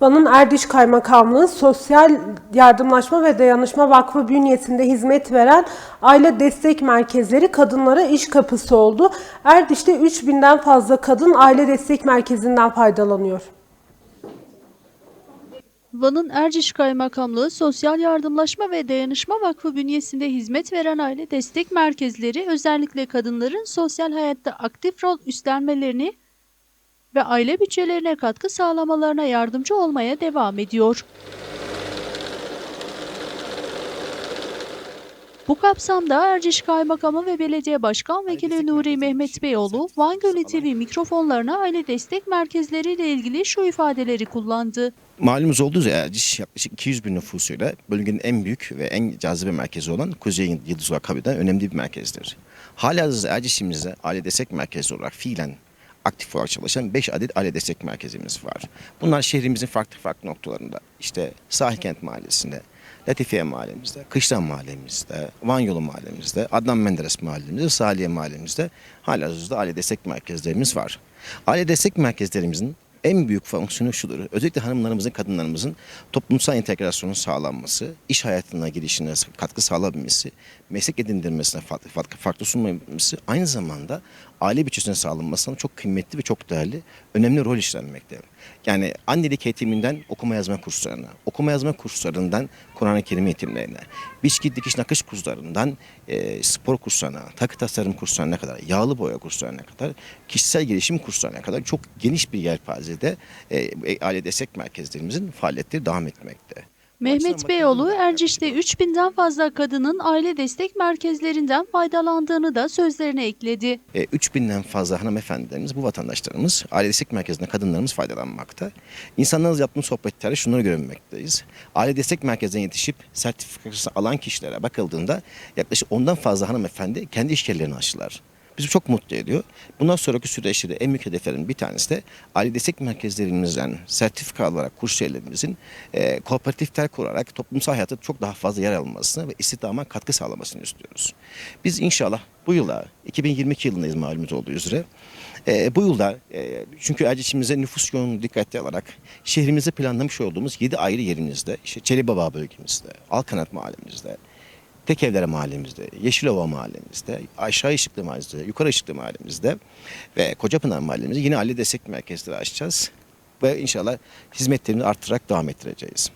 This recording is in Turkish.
Van'ın Erdiş Kaymakamlığı Sosyal Yardımlaşma ve Dayanışma Vakfı bünyesinde hizmet veren aile destek merkezleri kadınlara iş kapısı oldu. Erdiş'te 3000'den fazla kadın aile destek merkezinden faydalanıyor. Van'ın Erciş Kaymakamlığı Sosyal Yardımlaşma ve Dayanışma Vakfı bünyesinde hizmet veren aile destek merkezleri özellikle kadınların sosyal hayatta aktif rol üstlenmelerini ve aile bütçelerine katkı sağlamalarına yardımcı olmaya devam ediyor. Bu kapsamda Erciş Kaymakamı ve Belediye Başkan Vekili Nuri Mehmet Beyoğlu, Van Gölü TV mikrofonlarına aile destek merkezleriyle ilgili şu ifadeleri kullandı. Malumuz olduğu üzere Erciş yaklaşık 200 bin nüfusuyla bölgenin en büyük ve en cazibe merkezi olan Kuzey Yıldız Kabi'den önemli bir merkezdir. Halihazırda Erciş'imizde aile destek merkezi olarak fiilen aktif olarak çalışan 5 adet aile destek merkezimiz var. Bunlar şehrimizin farklı farklı noktalarında işte Sahilkent Mahallesi'nde, Latifiye Mahallemizde, Kışlan Mahallemizde, Van Yolu Mahallemizde, Adnan Menderes Mahallemizde, Saliye Mahallemizde halihazırda aile destek merkezlerimiz var. Aile destek merkezlerimizin en büyük fonksiyonu şudur. Özellikle hanımlarımızın, kadınlarımızın toplumsal integrasyonun sağlanması, iş hayatına girişine katkı sağlayabilmesi, meslek edindirmesine farklı, farklı, sunmaması, aynı zamanda aile bütçesine sağlanmasına çok kıymetli ve çok değerli, önemli rol işlenmekte. Yani annelik eğitiminden okuma yazma kurslarına, okuma yazma kurslarından Kur'an-ı Kerim eğitimlerine, biçki dikiş nakış kurslarından e, spor kurslarına, takı tasarım kurslarına kadar, yağlı boya kurslarına kadar, kişisel gelişim kurslarına kadar çok geniş bir yelpazede e, e, aile destek merkezlerimizin faaliyetleri devam etmekte. Mehmet Beyoğlu, Erciş'te 3000'den fazla kadının aile destek merkezlerinden faydalandığını da sözlerine ekledi. E, 3000'den fazla hanımefendilerimiz, bu vatandaşlarımız, aile destek merkezinde kadınlarımız faydalanmakta. İnsanlarımız yaptığımız sohbetlerde şunları görmekteyiz. Aile destek merkezine yetişip sertifikasını alan kişilere bakıldığında yaklaşık ondan fazla hanımefendi kendi iş yerlerini açtılar. Bizi çok mutlu ediyor. Bundan sonraki süreçte de en büyük hedeflerin bir tanesi de aile destek merkezlerimizden sertifika alarak kursiyerlerimizin e, kooperatifler kurarak toplumsal hayatta çok daha fazla yer almasını ve istihdama katkı sağlamasını istiyoruz. Biz inşallah bu yıla 2022 yılındayız malumunuz olduğu üzere. E, bu yılda e, çünkü Erciş'imize nüfus yoğunluğunu dikkate alarak şehrimizde planlamış olduğumuz 7 ayrı yerimizde, işte Çelibaba bölgemizde, Alkanat mahallemizde, Tekevlere mahallemizde, Yeşilova mahallemizde, Aşağı Işıklı mahallemizde, Yukarı Işıklı mahallemizde ve Kocapınar mahallemizde yine aile destek merkezleri açacağız. Ve inşallah hizmetlerini artırarak devam ettireceğiz.